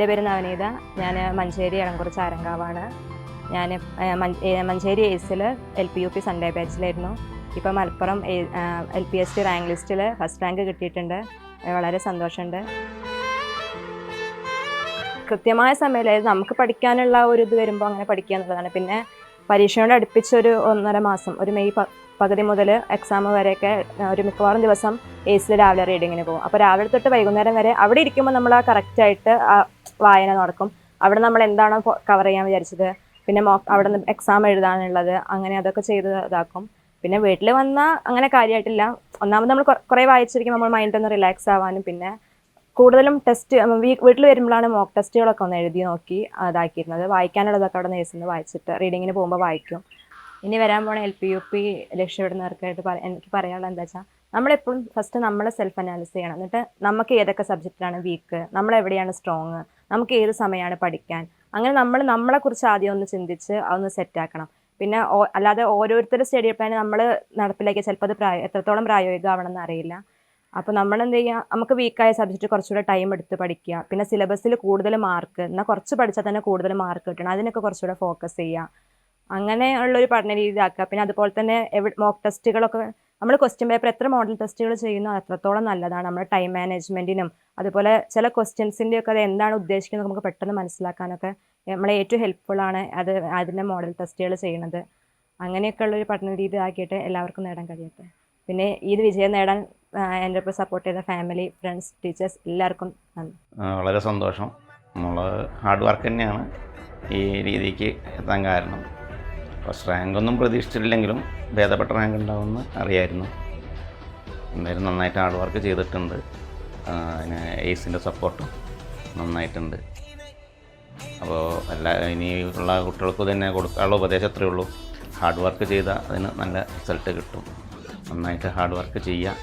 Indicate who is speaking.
Speaker 1: എന്റെ പേര് നവനീത. ഞാൻ മഞ്ചേരി ഇളംകുറിച്ച് ആരങ്കാവാണ് ഞാൻ Manjeri എയ്സിൽ L P U P Sunday ബാച്ചിലായിരുന്നു ഇപ്പോൾ Malappuram L P S T rank ലിസ്റ്റിൽ ഫസ്റ്റ് റാങ്ക് കിട്ടിയിട്ടുണ്ട്. വളരെ സന്തോഷമുണ്ട്. കൃത്യമായ സമയത്ത് നമുക്ക് പഠിക്കാനുള്ള ഒരു ഇത് വരുമ്പോൾ അങ്ങനെ പഠിക്കുക എന്നുള്ളതാണ്. പിന്നെ പരീക്ഷയോട് അടുപ്പിച്ചൊരു ഒന്നര മാസം ഒരു മെയ് പകുതി മുതൽ എക്സാം വരെയൊക്കെ ഒരു മിക്കവാറും ദിവസം എ സിയിൽ രാവിലെ റീഡിങ്ങിന് പോകും. അപ്പോൾ രാവിലെ തൊട്ട് വൈകുന്നേരം വരെ അവിടെ ഇരിക്കുമ്പോൾ നമ്മൾ ആ കറക്റ്റായിട്ട് ആ വായന നടക്കും. അവിടെ നമ്മൾ എന്താണോ കവർ ചെയ്യാൻ വിചാരിച്ചത് പിന്നെ മോ അവിടെ നിന്ന് എക്സാം എഴുതാനുള്ളത് അങ്ങനെ അതൊക്കെ ചെയ്ത് ഇതാക്കും. പിന്നെ വീട്ടിൽ വന്നാൽ അങ്ങനെ കാര്യമായിട്ടില്ല ഒന്നാമത് നമ്മൾ കുറേ വായിച്ചിരിക്കും നമ്മൾ മൈൻഡ് ഒന്ന് റിലാക്സ് ആവാനും പിന്നെ കൂടുതലും ടെസ്റ്റ് വീട്ടിൽ വരുമ്പോഴാണ് മോക്ക് ടെസ്റ്റുകളൊക്കെ ഒന്ന് എഴുതി നോക്കി ഇതാക്കിയിരുന്നത്. വായിക്കാനുള്ളതൊക്കെ അവിടെ നേഴ്സിന്ന് വായിച്ചിട്ട് റീഡിങ്ങിന് പോകുമ്പോൾ വായിക്കും. ഇനി വരാൻ പോണ എൽ പി യു പി ലക്ഷ്യമിടുന്നവർക്കായിട്ട് എനിക്ക് പറയാനുള്ളത് എന്താ വെച്ചാൽ നമ്മളെപ്പോഴും ഫസ്റ്റ് നമ്മളെ സെൽഫ് അനാലിസ് ചെയ്യണം. എന്നിട്ട് നമുക്ക് ഏതൊക്കെ സബ്ജക്റ്റിലാണ് വീക്ക് നമ്മളെവിടെയാണ് സ്ട്രോങ് നമുക്ക് ഏത് സമയമാണ് പഠിക്കാൻ? അങ്ങനെ നമ്മൾ നമ്മളെക്കുറിച്ച് ആദ്യം ഒന്ന് ചിന്തിച്ച് അതൊന്ന് സെറ്റാക്കണം പിന്നെ അല്ലാതെ ഓരോരുത്തരുടെ സ്റ്റഡി പ്ലാൻ നമ്മൾ നടപ്പിലാക്കിയ ചിലപ്പോൾ അത് പ്രായ എത്രത്തോളം പ്രായോഗികമാവണമെന്ന് അറിയില്ല. അപ്പോൾ നമ്മൾ എന്ത് ചെയ്യുക നമുക്ക് വീക്കായ സബ്ജക്റ്റ് കുറച്ചുകൂടെ ടൈം എടുത്ത് പഠിക്കുക. പിന്നെ സിലബസിൽ കൂടുതൽ മാർക്ക് എന്നാൽ കുറച്ച് പഠിച്ചാൽ തന്നെ കൂടുതൽ മാർക്ക് കിട്ടണം. അതിനൊക്കെ കുറച്ചുകൂടെ ഫോക്കസ് ചെയ്യുക. അങ്ങനെയുള്ളൊരു പഠന രീതി ആക്കുക. പിന്നെ അതുപോലെ തന്നെ മോക്ക് ടെസ്റ്റുകളൊക്കെ നമ്മൾ ക്വസ്റ്റ്യൻ പേപ്പർ എത്ര മോഡൽ ടെസ്റ്റുകൾ ചെയ്യുന്നു അത്രത്തോളം നല്ലതാണ്. നമ്മുടെ ടൈം മാനേജ്മെന്റിനും അതുപോലെ ചില ക്വസ്റ്റ്യൻസിന്റെ ഒക്കെ അത് എന്താണ് ഉദ്ദേശിക്കുന്നത് നമുക്ക് പെട്ടെന്ന് മനസ്സിലാക്കാനൊക്കെ നമ്മളെ ഏറ്റവും ഹെൽപ്ഫുൾ ആണ് അത് അതിന്റെ മോഡൽ ടെസ്റ്റുകൾ ചെയ്യുന്നത്. അങ്ങനെയൊക്കെ ഉള്ളൊരു പഠന രീതി ആക്കിയിട്ട് എല്ലാവർക്കും നേടാൻ കഴിയട്ടെ. പിന്നെ ഈ വിജയം നേടാൻ എന്റെ ഒപ്പം സപ്പോർട്ട് ചെയ്ത ഫാമിലി ഫ്രണ്ട്സ് ടീച്ചേഴ്സ് എല്ലാവർക്കും നന്ദി.
Speaker 2: വളരെ സന്തോഷം. നമ്മൾ ഹാർഡ് വർക്ക് തന്നെയാണ് ഈ രീതിക്ക് എത്താൻ കാരണം. ഫസ്റ്റ് റാങ്കൊന്നും പ്രതീക്ഷിച്ചിട്ടില്ലെങ്കിലും ഭേദപ്പെട്ട റാങ്ക് ഉണ്ടാവുമെന്ന് അറിയായിരുന്നു. എന്തായാലും നന്നായിട്ട് ഹാർഡ് വർക്ക് ചെയ്തിട്ടുണ്ട്. അതിന് എയ്സിന്റെ സപ്പോർട്ടും നന്നായിട്ടുണ്ട്. അപ്പോൾ എല്ലാ ഇനിയുള്ള കുട്ടികൾക്ക് തന്നെ കൊടുക്കാനുള്ള ഉപദേശം അത്രയേ ഉള്ളൂ. ഹാർഡ് വർക്ക് ചെയ്താൽ അതിന് നല്ല റിസൾട്ട് കിട്ടും. നന്നായിട്ട് ഹാർഡ് വർക്ക് ചെയ്യുക